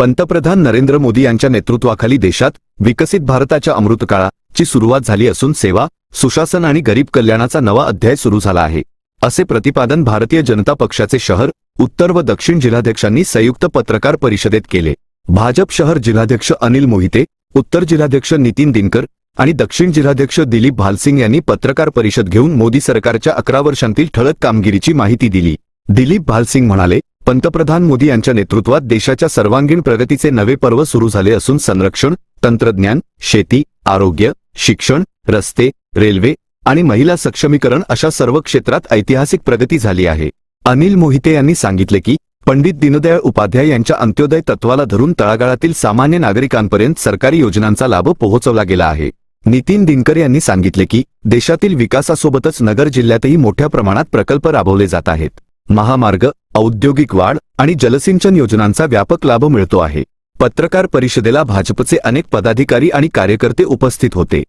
पंतप्रधान नरेंद्र मोदी यांच्या नेतृत्वाखाली देशात विकसित भारताच्या अमृतकाळाची सुरुवात झाली असून सेवा सुशासन आणि गरीब कल्याणाचा नवा अध्याय सुरू झाला आहे. असे प्रतिपादन भारतीय जनता पक्षाचे शहर उत्तर व दक्षिण जिल्हाध्यक्षांनी संयुक्त पत्रकार परिषदेत केले. भाजप शहर जिल्हाध्यक्ष अनिल मोहिते उत्तर जिल्हाध्यक्ष नितीन दिनकर आणि दक्षिण जिल्हाध्यक्ष दिलीप भालसिंग यांनी पत्रकार परिषद घेऊन मोदी सरकारच्या अकरा वर्षांतील ठळक कामगिरीची माहिती दिली. दिलीप भालसिंग म्हणाले पंतप्रधान मोदी यांच्या नेतृत्वात देशाच्या सर्वांगीण प्रगतीचे नवे पर्व सुरू झाले असून संरक्षण तंत्रज्ञान शेती आरोग्य शिक्षण रस्ते रेल्वे आणि महिला सक्षमीकरण अशा सर्व क्षेत्रात ऐतिहासिक प्रगती झाली आहे. अनिल मोहिते यांनी सांगितले की पंडित दीनदयाळ उपाध्याय यांच्या अंत्योदय तत्वाला धरून तळागाळातील सामान्य नागरिकांपर्यंत सरकारी योजनांचा लाभ पोहोचवला गेला आहे. नितीन दिनकर यांनी सांगितले की देशातील विकासासोबतच नगर जिल्ह्यातही मोठ्या प्रमाणात प्रकल्प राबवले जात आहेत. महामार्ग औद्योगिक वाढ आणि जलसिंचन योजनांचा व्यापक लाभ मिळतो आहे. पत्रकार परिषदेला भाजपचे अनेक पदाधिकारी आणि कार्यकर्ते उपस्थित होते.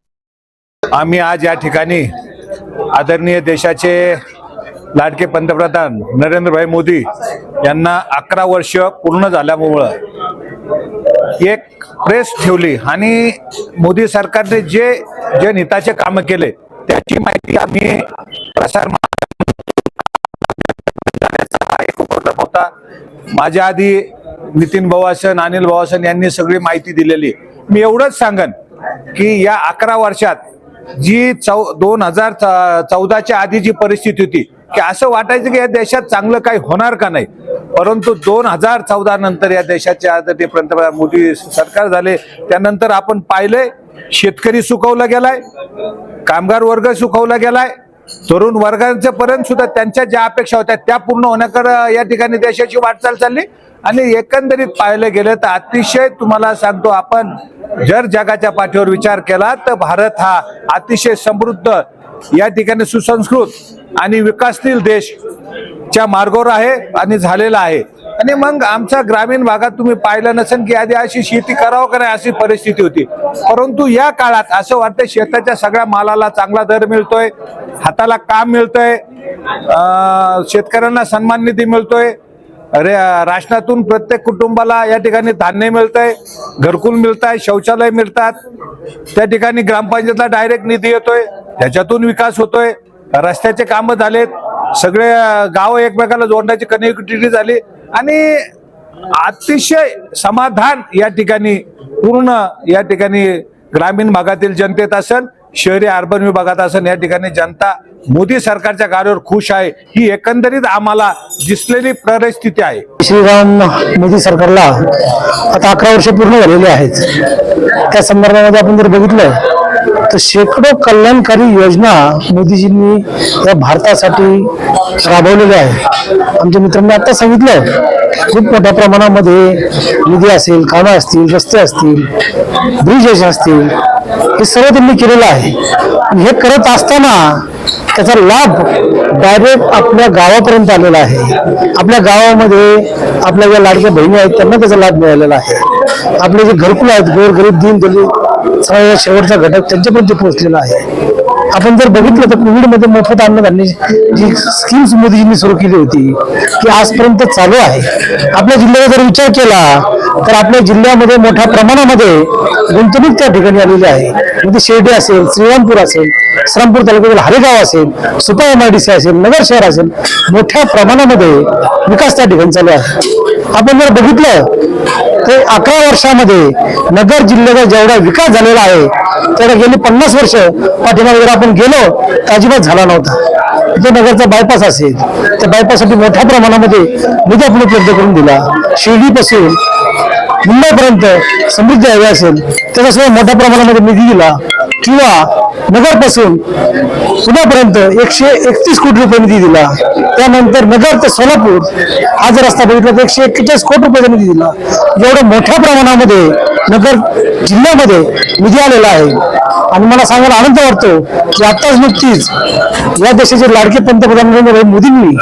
आम्ही आज या ठिकाणी आदरणीय देशाचे लाडके पंतप्रधान नरेंद्रभाई मोदी यांना अकरा वर्ष पूर्ण झाल्यामुळं एक प्रेस ठेवली आणि मोदी सरकारने जे जे हिताचे कामं केले त्याची माहिती आम्ही प्रसार होता माझ्या आधी नितीन भवासन अनिल भवासन यांनी सगळी माहिती दिलेली. मी एवढंच सांगन की या अकरा वर्षात जी चौ दोन हजार चौदाच्या आधी जी परिस्थिती होती की असं वाटायचं की या देशात चांगलं काही होणार का नाही? परंतु दोन हजार चौदा नंतर या देशाचे आदरणीय पंतप्रधान मोदी सरकार झाले त्यानंतर आपण पाहिलंय शेतकरी सुकवला गेलाय कामगार वर्ग सुकवला गेलाय तरुण वर्गांच्या पर्यंत सुद्धा त्यांच्या ज्या अपेक्षा होत्या त्या पूर्ण होण्याकडे या ठिकाणी देशाची वाटचाल चालली. आणि एकंदरीत पाहिलं गेलं तर अतिशय तुम्हाला सांगतो आपण जर जगाच्या पाठीवर विचार केला तर भारत हा अतिशय समृद्ध या ठिकाणी सुसंस्कृत आणि विकासशील देश च्या मार्गावर आहे आणि झालेला आहे. आणि मग आमच्या ग्रामीण भागात तुम्ही पाहिलं नसेल की आधी अशी शेती करावं का नाही अशी परिस्थिती होती. परंतु या काळात असं वाटतं शेताच्या सगळ्या मालाला चांगला दर मिळतोय हाताला काम मिळतंय शेतकऱ्यांना सन्मान निधी मिळतोय अरे राशनातून प्रत्येक कुटुंबाला या ठिकाणी धान्य मिळतंय घरकुल मिळत आहे शौचालय मिळतात. त्या ठिकाणी ग्रामपंचायतला डायरेक्ट निधी येतोय त्याच्यातून विकास होतोय. रस्त्याचे कामं झालेत सगळे गाव एकमेकाला जोडण्याची कनेक्टिव्हिटी झाली. आणि अतिशय समाधान या ठिकाणी पूर्ण या ठिकाणी ग्रामीण भागातील जनतेत असेल शहरी अर्बन विभागात असेल या ठिकाणी जनता मोदी सरकारच्या कार्यावर खुश आहे. ही एकंदरीत आम्हाला दिसलेली परिस्थिती आहे. श्रीराम मोदी सरकारला आता अकरा वर्ष पूर्ण झालेली आहेत. त्या संदर्भामध्ये आपण जर बघितलं तर शेकडो कल्याणकारी योजना मोदीजींनी या भारतासाठी राबवलेल्या आहेत. आमच्या मित्रांनी आता सांगितलं खूप मोठ्या प्रमाणामध्ये निधी असेल कामं असतील रस्ते असतील ब्रिजेस असतील हे सर्व त्यांनी केलेलं आहे. हे करत असताना त्याचा लाभ डायरेक्ट आपल्या गावापर्यंत आलेला आहे. आपल्या गावामध्ये आपल्या ज्या लाडक्या बहिणी आहेत त्यांना त्याचा लाभ मिळालेला आहे. आपले जे घरकुल आहेत गोरगरीब दिन दलित सगळ्या शेवटचा घटक त्यांच्यापर्यंत पोहोचलेला आहे. आपण जर बघितलं तर कोविडमध्ये मोफत अन्नधान्य जी स्कीम्स मोदीजींनी सुरू केली होती ती आजपर्यंत चालू आहे. आपल्या जिल्ह्याचा जर विचार केला तर आपल्या जिल्ह्यामध्ये मोठ्या प्रमाणामध्ये गुंतवणूक त्या ठिकाणी आलेली आहे. म्हणजे शिर्डी असेल श्रीरामपूर असेल श्रीरामपूर तालुक्यातील हरेगाव असेल सुपा एमआयडीसी असेल नगर शहर असेल मोठ्या प्रमाणामध्ये विकास त्या ठिकाणी चालू आहे. आपण जर बघितलं तर अकरा वर्षामध्ये नगर जिल्ह्याचा जेवढा विकास झालेला आहे तेवढा गेली पन्नास वर्ष पाठीमागे जर आपण गेलो तर अजिबात झाला नव्हता. जो नगरचा बायपास असेल त्या बायपाससाठी मोठ्या प्रमाणामध्ये निधी आपण उपलब्ध करून दिला. शिर्डीपासून मुंबईपर्यंत समृद्ध हवी असेल त्याचा सुद्धा मोठ्या प्रमाणामध्ये निधी दिला किंवा नगरपासून पुण्यापर्यंत एकशे एकतीस कोटी रुपये निधी दिला. त्यानंतर नगर ते सोलापूर हा जर रस्ता बघितला तर एकशे एक्केचाळीस कोटी रुपयाचा निधी दिला. एवढ्या मोठ्या प्रमाणामध्ये नगर जिल्ह्यामध्ये निधी आलेला आहे. आणि मला सांगायला आनंद वाटतो की आताच नुकतीच या देशाचे लाडके पंतप्रधान नरेंद्र मोदींनी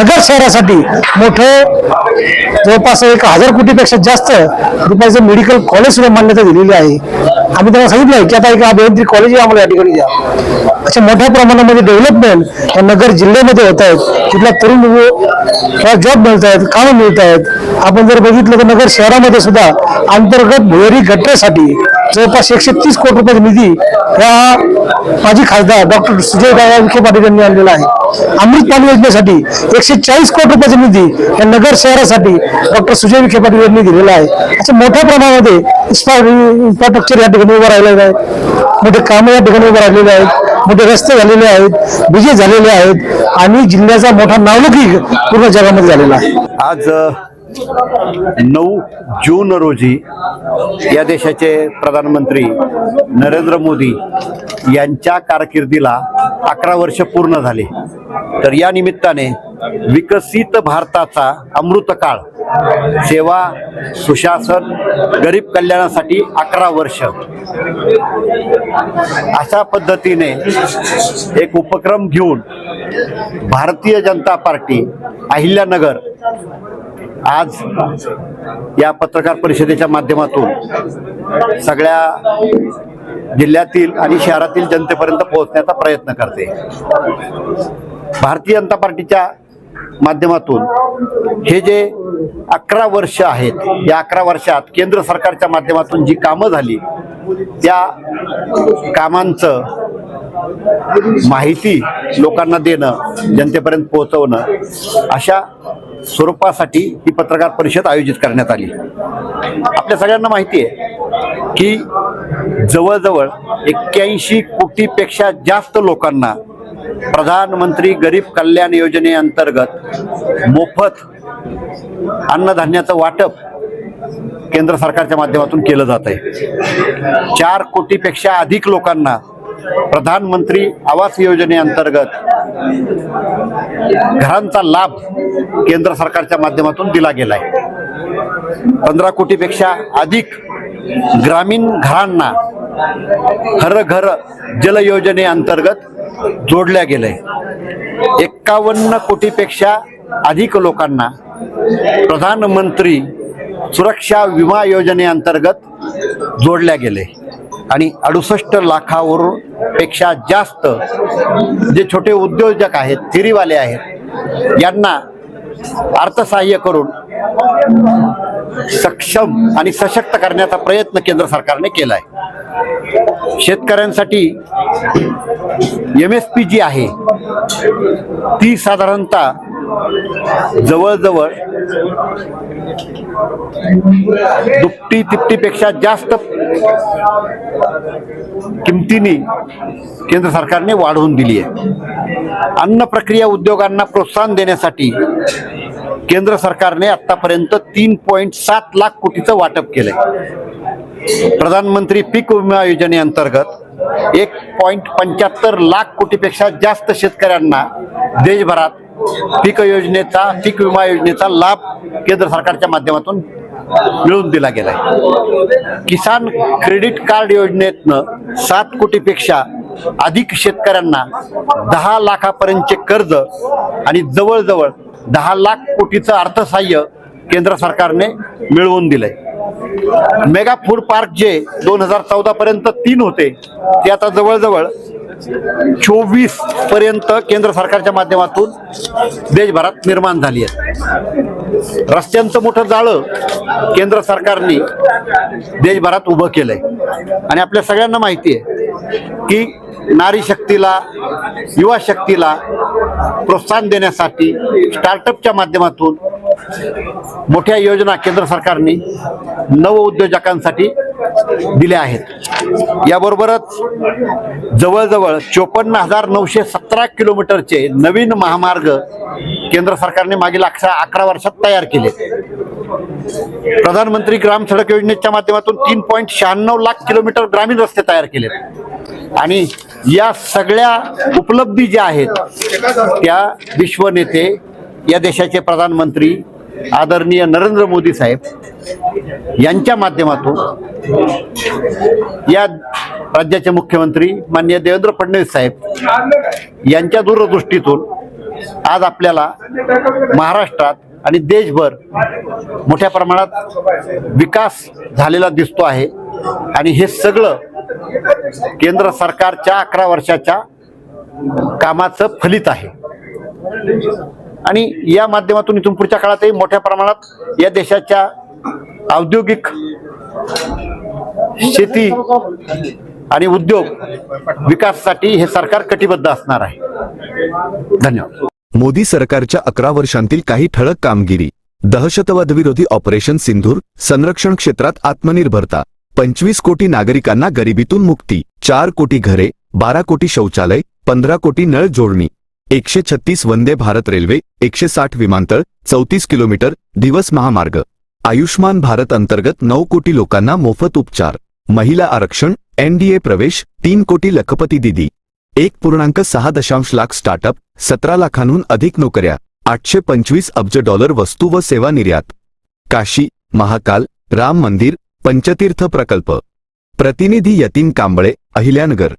नगर शहरासाठी मोठं जवळपास एक हजार कोटीपेक्षा जास्त रुपयाचं मेडिकल कॉलेज सुद्धा मान्यता दिलेली आहे. आम्ही त्यांना सांगितलंय की आता एक अभियांत्रिक कॉलेज आम्हाला या ठिकाणी द्या. अशा मोठ्या प्रमाणामध्ये डेव्हलपमेंट या नगर जिल्ह्यामध्ये होत आहेत तिथल्या तरुण जॉब मिळत आहेत कामं मिळत आहेत. आपण जर बघितलं तर नगर शहरामध्ये सुद्धा अंतर्गत भुयारी गटऱ्यासाठी जवळपास एकशे तीस कोटी रुपये निधी या माजी खासदार डॉक्टर सुजय दादा विखे पाटील यांनी आणलेला आहे. अमृत पाणी योजनेसाठी एकशे चाळीस कोटी रुपयाचा निधी या नगर शहरासाठी डॉक्टर सुजय विखे पाटील यांनी दिलेला आहे. असं मोठ्या प्रमाणामध्ये इन्फ्रास्ट्रक्चर या ठिकाणी उभं राहिलेलं आहे. मोठे कामं या ठिकाणी उभं राहिलेले आहेत. मोठे रस्ते झालेले आहेत. विजय झालेले आहेत. आणि जिल्ह्याचा मोठा नावलौकिक पूर्ण जगामध्ये झालेला आहे. आज नऊ जून रोजी या देशाचे प्रधानमंत्री नरेंद्र मोदी यांच्या कारकिर्दीला अकरा वर्ष पूर्ण झाले. तर या निमित्ताने विकसित भारताचा अमृतकाळ सेवा सुशासन गरीब कल्याणासाठी अकरा वर्ष. अशा पद्धतीने एक उपक्रम घेऊन भारतीय जनता पार्टी अहिल्यानगर आज या पत्रकार परिषदेच्या माध्यमातून सगळ्या जिल्ह्यातील आणि शहरातील जनतेपर्यंत पोहोचण्याचा प्रयत्न करते. भारतीय जनता पार्टीच्या माध्यमातून हे जे अकरा वर्ष आहेत या अकरा वर्षात केंद्र सरकारच्या माध्यमातून जी कामं झाली त्या कामांचं माहिती लोकांना देणं जनतेपर्यंत पोहोचवणं अशा स्वरूपासाठी ही पत्रकार परिषद आयोजित करण्यात आली. आपल्या सगळ्यांना माहिती आहे की जवळजवळ एक्क्याऐंशी कोटीपेक्षा जास्त लोकांना प्रधानमंत्री गरीब कल्याण योजनेअंतर्गत मोफत अन्नधान्याचं वाटप केंद्र सरकारच्या माध्यमातून केलं जात आहे चार कोटीपेक्षा अधिक लोकांना प्रधानमंत्री आवास योजनेअंतर्गत घरांचा लाभ केंद्र सरकारच्या माध्यमातून दिला गेला आहे पंधरा कोटीपेक्षा अधिक ग्रामीण घरांना हर घर जल योजनेअंतर्गत जोडल्या गेलंय. एक्कावन्न कोटीपेक्षा अधिक लोकांना प्रधानमंत्री सुरक्षा विमा योजनेअंतर्गत जोडल्या गेले. आणि अडुसष्ट लाखावरून पेक्षा जास्त जे छोटे उद्योजक आहेत फेरीवाले आहेत यांना अर्थसहाय्य करून सक्षम आणि सशक्त करण्याचा प्रयत्न केंद्र सरकारने केला आहे शेतकऱ्यांसाठी एम एस पी जी आहे ती साधारणतः जवळजवळ दुपटी तिपटीपेक्षा जास्त किमतीने केंद्र सरकारने वाढवून दिली आहे. अन्न प्रक्रिया उद्योगांना प्रोत्साहन देण्यासाठी केंद्र सरकारने आतापर्यंत तीन पॉईंट सात लाख कोटीचं वाटप केलंय. प्रधानमंत्री पीक विमा योजनेअंतर्गत एक पॉईंट पंच्याहत्तर लाख कोटीपेक्षा जास्त शेतकऱ्यांना देशभरात पीक योजनेचा पीक विमा योजनेचा लाभ केंद्र सरकारच्या माध्यमातून मिळवून दिला गेलाय. किसान क्रेडिट कार्ड योजनेतनं सात कोटीपेक्षा अधिक शेतकऱ्यांना दहा लाखापर्यंतचे कर्ज आणि जवळजवळ दहा लाख कोटीचं अर्थसहाय्य केंद्र सरकारने मिळवून दिलंय. मेगा फूड पार्क जे दोन हजार चौदा पर्यंत तीन होते ते आता जवळजवळ चोवीसपर्यंत केंद्र सरकारच्या माध्यमातून देशभरात निर्माण झाली आहे. रस्त्यांचं मोठं जाळं केंद्र सरकारने देशभरात उभं केलंय. आणि आपल्या सगळ्यांना माहिती आहे की नारी शक्तीला युवा शक्तीला प्रोत्साहन देण्यासाठी स्टार्टअपच्या माध्यमातून मोठ्या योजना केंद्र सरकारने नव उद्योजकांसाठी दिल्या आहेत. याबरोबरच जवळजवळ चोपन्न हजार नऊशे सतरा किलोमीटरचे नवीन महामार्ग केंद्र सरकारने मागील अकरा अकरा वर्षात तयार केले. प्रधानमंत्री ग्राम सडक योजनेच्या माध्यमातून तीन पॉईंट शहाण्णव लाख किलोमीटर ग्रामीण रस्ते तयार केलेत. आणि या सगळ्या उपलब्धी ज्या आहेत त्या विश्व नेते या देशाचे प्रधानमंत्री आदरणीय नरेंद्र मोदी साहेब यांच्या माध्यमातून या राज्याचे मुख्यमंत्री माननीय देवेंद्र फडणवीस साहेब यांच्या दूरदृष्टीतून आज आपल्याला महाराष्ट्रात आणि देशभर मोठ्या प्रमाणात विकास झालेला दिसतो आहे. आणि हे सगळं केंद्र सरकारच्या अकरा वर्षाच्या कामाचं फलित आहे. आणि या माध्यमातून इथून पुढच्या काळातही मोठ्या प्रमाणात या देशाच्या औद्योगिक शेती आणि उद्योग विकासासाठी हे सरकार कटिबद्ध असणार आहे. धन्यवाद. मोदी सरकारच्या अकरा वर्षांतील काही ठळक कामगिरी दहशतवादविरोधी ऑपरेशन सिंधूर संरक्षण क्षेत्रात आत्मनिर्भरता पंचवीस कोटी नागरिकांना गरिबीतून मुक्ती चार कोटी घरे बारा कोटी शौचालय पंधरा कोटी नळ जोडणी एकशे छत्तीस वंदे भारत रेल्वे एकशे साठ विमानतळ चौतीस किलोमीटर दिवस महामार्ग. आयुष्मान भारत अंतर्गत नऊ कोटी लोकांना मोफत उपचार. महिला आरक्षण एनडीए प्रवेश तीन कोटी लखपती दिदी. एक पूर्णांक सहा दशांश लाख स्टार्टअप सतरा लाखांहून अधिक नोकऱ्या आठशे पंचवीस अब्ज डॉलर वस्तू व सेवा निर्यात. काशी महाकाल राम मंदिर पंचतीर्थ प्रकल्प. प्रतिनिधी यतीन कांबळे अहिल्यानगर.